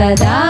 सदा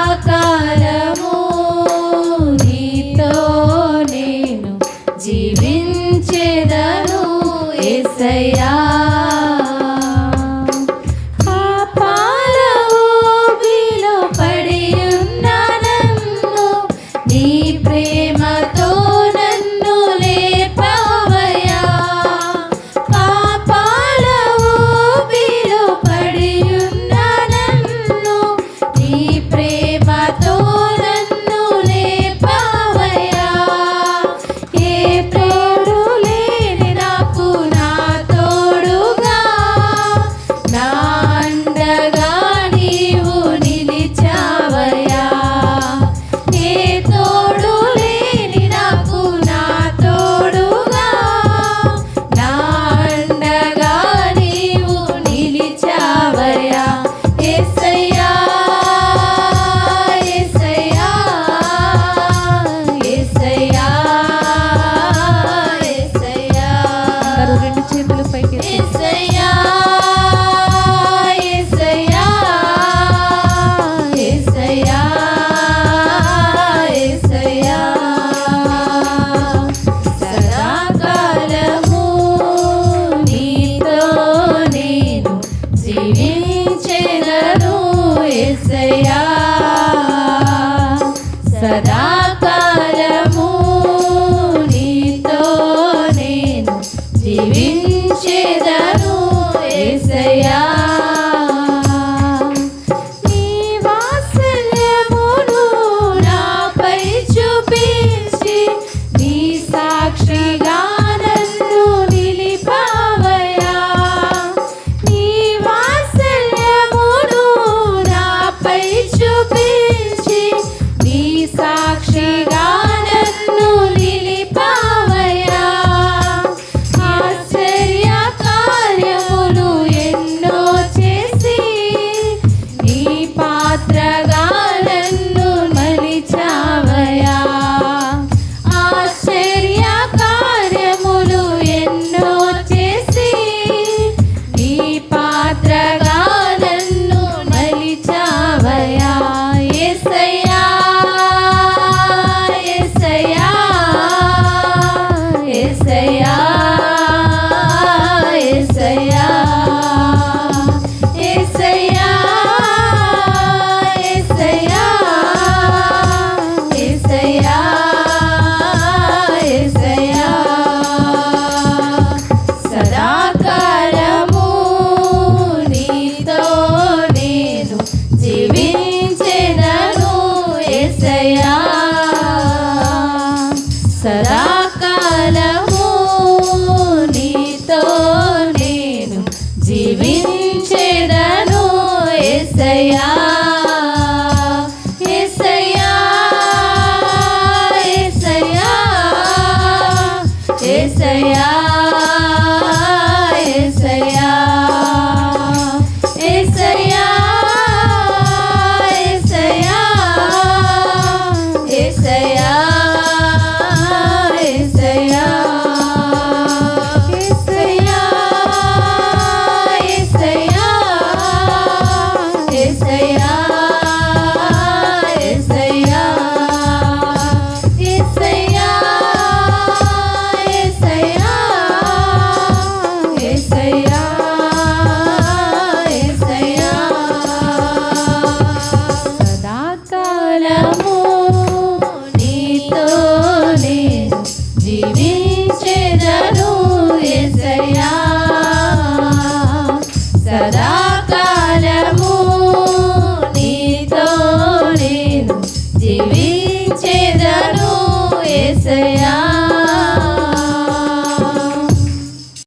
జీవించెదను ఎసయా సదాకాలము నీతో నేను జీవించెదను ఎసయా ఎసయా ఎసయా